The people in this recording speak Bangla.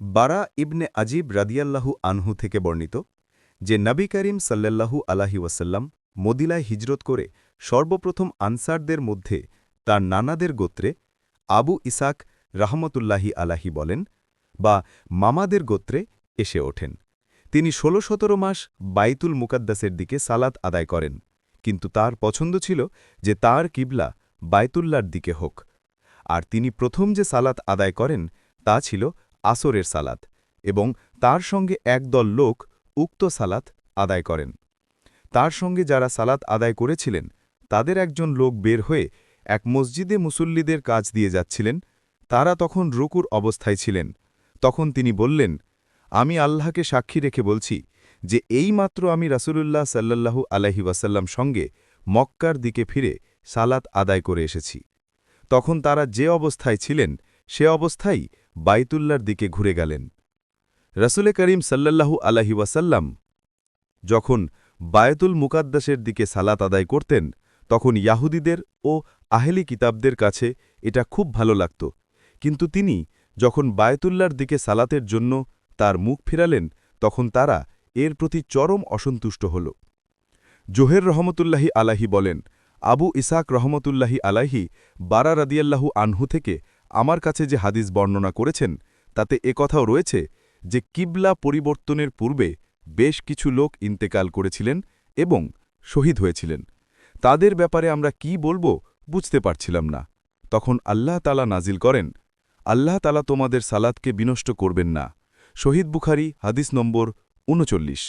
বারা ইবনে আজিব রাদিয়াল্লাহু আনহু থেকে বর্ণিত, যে নবী করিম সাল্লাল্লাহু আলাহি ওয়াসাল্লাম মদিলায় হিজরত করে সর্বপ্রথম আনসারদের মধ্যে তার নানাদের গোত্রে আবু ইসাক রাহমতুল্লাহি আলাহি বলেন বা মামাদের গোত্রে এসে ওঠেন। তিনি ষোলো সতেরো মাস বাইতুল মুকাদ্দাসের দিকে সালাত আদায় করেন, কিন্তু তার পছন্দ ছিল যে তার কিবলা বায়তুল্লার দিকে হোক। আর তিনি প্রথম যে সালাত আদায় করেন তা ছিল আসরের সালাত এবং তার সঙ্গে একদল লোক উক্ত সালাত আদায় করেন। তার সঙ্গে যারা সালাত আদায় করেছিলেন, তাদের একজন লোক বের হয়ে এক মসজিদে মুসল্লিদের কাজ দিয়ে যাচ্ছিলেন। তারা তখন রুকুর অবস্থায় ছিলেন। তখন তিনি বললেন, আমি আল্লাহকে সাক্ষী রেখে বলছি যে এইমাত্র আমি রাসূলুল্লাহ সাল্লাল্লাহু আলাহি ওয়াসাল্লাম সঙ্গে মক্কার দিকে ফিরে সালাত আদায় করে এসেছি। তখন তারা যে অবস্থায় ছিলেন, সে অবস্থায় বাইতুল্লার দিকে ঘুরে গেলেন। রসুলে করিম সাল্লাল্লাহু আলাহি ওয়াসাল্লাম যখন বায়তুল মুকাদ্দাসের দিকে সালাত আদায় করতেন, তখন ইয়াহুদিদের ও আহেলি কিতাবদের কাছে এটা খুব ভালো লাগত। কিন্তু তিনি যখন বায়তুল্লার দিকে সালাতের জন্য তার মুখ ফিরালেন, তখন তারা এর প্রতি চরম অসন্তুষ্ট হল। জোহের রহমতুল্লাহি আলাহি বলেন, আবু ইসাক রহমতুল্লাহি আলাহি বারা রাদিয়াল্লাহু আনহু থেকে আমার কাছে যে হাদিস বর্ণনা করেছেন, তাতে একথাও রয়েছে যে কিবলা পরিবর্তনের পূর্বে বেশ কিছু লোক ইন্তেকাল করেছিলেন এবং শহীদ হয়েছিলেন। তাদের ব্যাপারে আমরা কি বলব বুঝতে পারছিলাম না। তখন আল্লাহ তালা নাজিল করেন, আল্লাহ তালা তোমাদের সালাদকে বিনষ্ট করবেন না। শহীদ বুখারি, হাদিস নম্বর উনচল্লিশ।